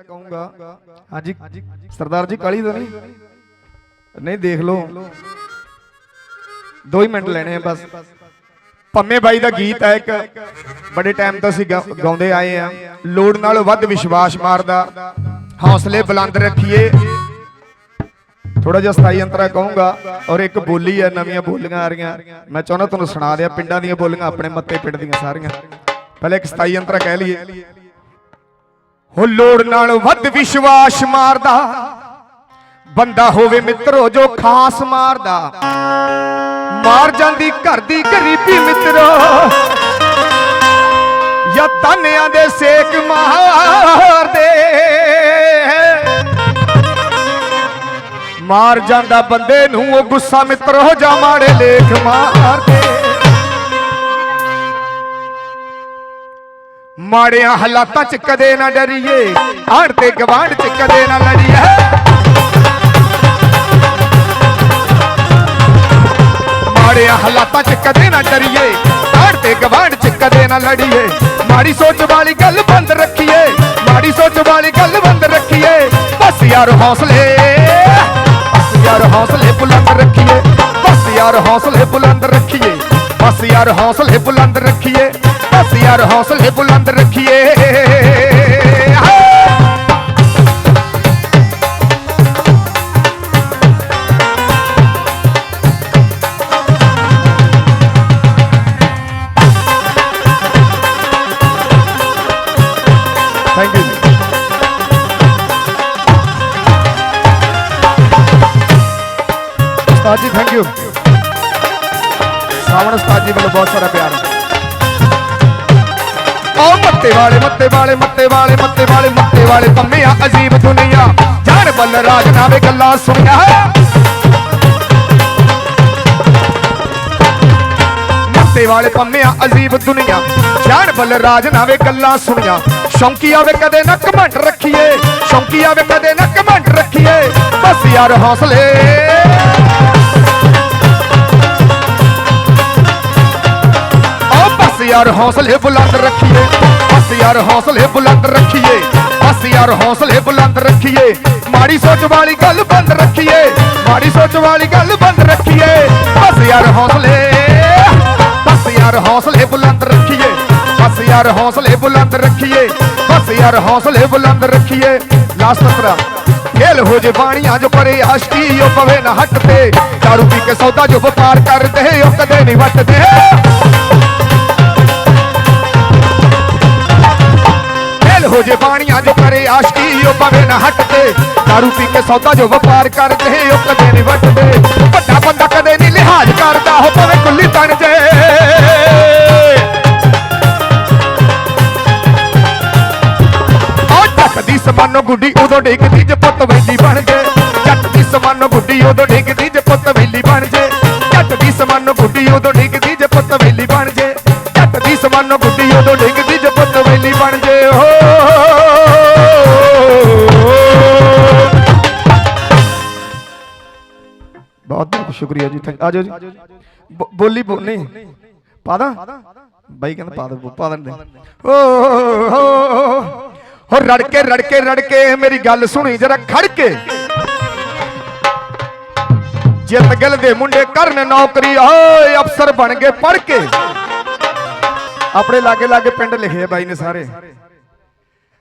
ਕਹੂੰਗਾ। ਹਾਂਜੀ। ਸਰਦਾਰ ਜੀ ਕਾਲੀ ਤਾਂ ਨਹੀਂ? ਨਹੀਂ। ਦੇਖ ਲਓ। ਦੋ ਹੀ ਮਿੰਟ ਲੈਣੇ ਆ ਬਸ। ਪੰਮੇ ਬਾਈ ਦਾ ਗੀਤ ਹੈ ਇੱਕ। ਬੜੇ ਟਾਈਮ ਤੋਂ ਅਸੀਂ ਗਾਉਂਦੇ ਆਏ ਆ। ਲੋੜ ਨਾਲੋਂ ਵੱਧ ਵਿਸ਼ਵਾਸ ਮਾਰਦਾ। ਹੌਸਲੇ ਬੁਲੰਦ ਰੱਖੀਏ। ਥੋੜਾ ਜਿਹਾ ਸਥਾਈ ਅੰਤਰਾ ਕਹੂੰਗਾ। ਔਰ ਇੱਕ ਬੋਲੀ ਹੈ ਨਵੀਆਂ ਬੋਲੀਆਂ ਆ ਰਹੀਆਂ। ਮੈਂ ਚਾਹੁੰਦਾ ਤੁਹਾਨੂੰ ਸੁਣਾ ਦਿਆਂ ਪਿੰਡਾਂ ਦੀਆਂ ਬੋਲੀਆਂ ਆਪਣੇ ਮੱਤੇ ਪਿੰਡ ਦੀਆਂ ਸਾਰੀਆਂ। ਪਹਿਲੇ ਇੱਕ ਸਥਾਈ ਅੰਤਰਾ ਕਹਿ ਲਈਏ। ਹੋ ਲੋੜ ਨਾਲ ਵੱਧ ਵਿਸ਼ਵਾਸ ਮਾਰਦਾ। ਬੰਦਾ ਹੋਵੇ ਮਿੱਤਰੋ ਜੋ ਖਾਸ ਮਾਰਦਾ। ਮਾਰ ਜਾਂਦੀ ਘਰ ਦੀ ਗਰੀਬੀ ਮਿੱਤਰੋ। ਜਾਂ ਤਾਨਿਆਂ ਦੇ ਸੇਕ ਮਾਰਦੇ। ਮਾਰ ਜਾਂਦਾ ਬੰਦੇ ਨੂੰ, ਉਹ ਗੁੱਸਾ ਮਿੱਤਰੋ ਜਾਂ ਮਾੜੇ ਲੇਖ ਮਾਰਦੇ। ਮਾੜਿਆਂ ਹਾਲਾਤਾਂ 'ਚ ਕਦੇ ਨਾ ਡਰੀਏ, ਆੜ ਤੇ ਗਵਾਂਢ 'ਚ ਕਦੇ ਨਾ ਲੜੀਏ। ਮਾੜਿਆਂ ਹਾਲਾਤਾਂ 'ਚ ਕਦੇ ਨਾ ਡਰੀਏ, ਆੜ ਤੇ ਗਵਾਂਢ 'ਚ ਕਦੇ ਨਾ ਲੜੀਏ। ਮਾੜੀ ਸੋਚ ਵਾਲੀ ਗੱਲ ਬੰਦ ਰੱਖੀਏ, ਮਾੜੀ ਸੋਚ ਵਾਲੀ ਗੱਲ ਬੰਦ ਰੱਖੀਏ। ਬਸ ਯਾਰ ਹੌਸਲੇ, ਬਸ ਯਾਰ ਹੌਸਲੇ ਬੁਲੰਦ ਰੱਖੀਏ, ਬਸ ਯਾਰ ਹੌਸਲੇ ਬੁਲੰਦ ਰੱਖੀਏ। ਬਸ ਯਾਰ ਹੌਸਲੇ ਬੁਲੰਦ ਰੱਖੀਏ ਬਸ ਯਾਰ ਹੌਸਲੇ ਬੁਲੰਦ ਰੱਖੀਏ ਹਾਂ। ਥੈਂਕ ਯੂ ਉਸਤਾਦ ਜੀ ਥੈਂਕ ਯੂ ਸਾਵਣ ਉਸਤਾਦ ਜੀ ਵੱਲੋਂ ਬਹੁਤ ਸਾਰਾ ਪਿਆਰ। ਆਓ ਮੱਤੇ ਵਾਲੇ ਮੱਤੇ ਵਾਲੇ ਮੱਤੇ ਵਾਲੇ ਮੱਤੇ ਵਾਲੇ ਮੱਤੇ ਵਾਲੇ ਪੰਮਿਆ, ਅਜੀਬ ਦੁਨੀਆ। ਜਾਨ ਬੱਲ ਰਾਜ ਨਾਵੇ ਗੱਲਾਂ ਸੁਣਿਆ। ਮੱਤੇ ਵਾਲੇ ਪੰਮਿਆ, ਅਜੀਬ ਦੁਨੀਆ। ਜਾਣ ਬੱਲ ਰਾਜ ਗੱਲਾਂ ਸੁਣੀਆਂ। ਸ਼ੌਂਕੀ ਆਵੇ ਕਦੇ ਨਾ ਕਮੰਡ ਰੱਖੀਏ। ਸ਼ੌਂਕੀ ਆਵੇ ਕਦੇ ਨਾ ਕਮੰਡ ਰੱਖੀਏ। ਬਸ ਯਾਰ ਹੌਸਲੇ। ਯਾਰ ਹੌਸਲੇ ਬੁਲੰਦ ਰੱਖੀਏ। ਬਸ ਯਾਰ ਹੌਸਲੇ ਬੁਲੰਦ ਰੱਖੀਏ। ਬਸ ਯਾਰ ਹੌਸਲੇ ਬੁਲੰਦ ਰੱਖੀਏ। ਮਾੜੀ ਸੋਚ ਵਾਲੀ ਗੱਲ ਬੰਦ ਰੱਖੀਏ। ਮਾੜੀ ਸੋਚ ਵਾਲੀ ਗੱਲ ਬੰਦ ਰੱਖੀਏ। ਬਸ ਯਾਰ ਹੌਸਲੇ। ਬਸ ਯਾਰ ਹੌਸਲੇ ਬੁਲੰਦ ਰੱਖੀਏ। ਬਸ ਯਾਰ ਹੌਸਲੇ ਬੁਲੰਦ ਰੱਖੀਏ। ਬਸ ਯਾਰ ਹੌਸਲੇ ਬੁਲੰਦ ਰੱਖੀਏ। ਲਾਸਟ ਤਰਾ ਖੇਲ ਹੋ ਜੇ ਬਾਣੀਆਂ ਜੋ ਪਰੇ ਆਸ਼ਕੀ, ਉਹ ਪਵੇ ਨਾ ਹੱਟ ਤੇ। ਦਾਰੂ ਪੀ ਕੇ ਸੌਦਾ ਜੋ ਵਪਾਰ ਕਰਦੇ, ਉਹ ਕਦੇ ਨਹੀਂ ਵੱਟਦੇ। ਹੋ ਜੇ ਕਰੇ ਆਸ਼ਕੀ ਉਹ ਪਵੇ ਨਾ ਹੱਟ ਦਾਰੂ ਪੀ ਕੇ ਸੌਦਾ ਜੋ ਵਪਾਰ ਕਰਦੇ, ਉਹ ਕਦੇ ਨਹੀਂ ਵੱਟਦੇ। ਵੱਡਾ ਬੰਦਾ ਕਦੇ ਨਹੀਂ ਲਿਹਾਜ਼ ਕਰਦਾ ਹੋ ਪਵੇ ਕੁੱਲੀ ਤਣ ਜੇ। ਉਹ ਜੱਟ ਦੀ ਸਮਾਨੋ ਗੁੱਡੀ ਉਦੋਂ ਡਿੱਗਦੀ ਜੇ ਪੁੱਤ ਵੈਲੀ ਬਣ ਜੇ। ਜੱਟ ਦੀ ਸਮਾਨੋ ਗੁੱਡੀ ਉਦੋਂ ਡਿੱਗਦੀ ਜੇ ਪੁੱਤ ਵੈਲੀ ਬਣ ਜੇ। ਜੱਟ ਦੀ ਸਮਾਨੋ ਗੁੱਡੀ ਉਦੋਂ ਡਿੱਗਦੀ ਜੇ ਪੁੱਤ ਵੈਲੀ ਬਣ ਜੇ। ਜੱਟ ਦੀ ਸਮਾਨੋ ਗੁੱਡੀ ਉਦੋਂ ਡਿੱਗਦੀ ਜੇ ਪੁੱਤ ਵੈਲੀ ਬਣ ਜੇ। ਹੋ ਬਹੁਤ ਬਹੁਤ ਸ਼ੁਕਰੀਆ ਜੀ ਥੈਂਕ ਆਜੋ ਜੀ। ਬੋ- ਬੋਲੀ ਪਾਦਾ ਬਾਈ ਕਹਿੰਦਾ ਪਾ ਦੇ, ਪਾ ਦਿੰਦੇ ਓ, ਹੋ ਰੜ ਕੇ ਰੜ ਕੇ ਰੜ ਕੇ ਮੇਰੀ ਗੱਲ ਸੁਣੀ, ਜਰਾ ਖੜ ਕੇ ਜਿੱਤ ਗਿਲ ਦੇ ਮੁੰਡੇ ਕਰਨ ਨੌਕਰੀ, ਓਏ, ਅਫਸਰ ਬਣ ਗਏ ਪੜ ਕੇ ਆਪਣੇ ਲਾਗੇ ਲਾਗੇ ਪਿੰਡ ਲਿਖੇ ਬਾਈ ਨੇ ਸਾਰੇ।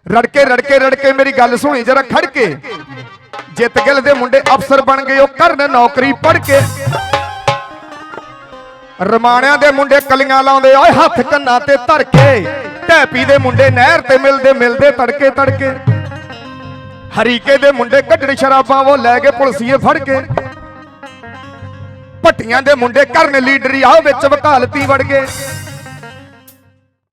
ਰੜਕੇ ਰੜਕੇ ਰੜ ਕੇ ਮੇਰੀ ਗੱਲ ਸੁਣੀ, ਜਰਾ ਖੜ ਕੇ ਜਿੱਤ ਗਿੱਲ ਦੇ ਮੁੰਡੇ ਅਫਸਰ ਬਣ ਗਏ, ਉਹ ਕਰਨ ਨੌਕਰੀ ਪੜ ਕੇ। ਰਮਾਣਿਆਂ ਦੇ ਮੁੰਡੇ ਕਲੀਆਂ ਲਾਉਂਦੇ ਓਏ ਹੱਥ ਕੰਨਾਂ ਤੇ ਧਰ ਕੇ। ਢੈਪੀ ਦੇ ਮੁੰਡੇ ਨਹਿਰ ਤੇ ਮਿਲਦੇ ਮਿਲਦੇ ਤੜਕੇ ਤੜਕੇ। ਹਰੀਕੇ ਦੇ ਮੁੰਡੇ ਕੱਢੜ ਸ਼ਰਾਬਾਂ, ਉਹ ਲੈ ਕੇ ਪੁਲਸੀਏ ਫੜ ਕੇ। ਭੱਟੀਆਂ ਦੇ ਮੁੰਡੇ ਕਰਨ ਲੀਡਰੀ, ਆਹ ਵਿੱਚ ਵਕਾਲਤੀ ਵੜ ਗਏ।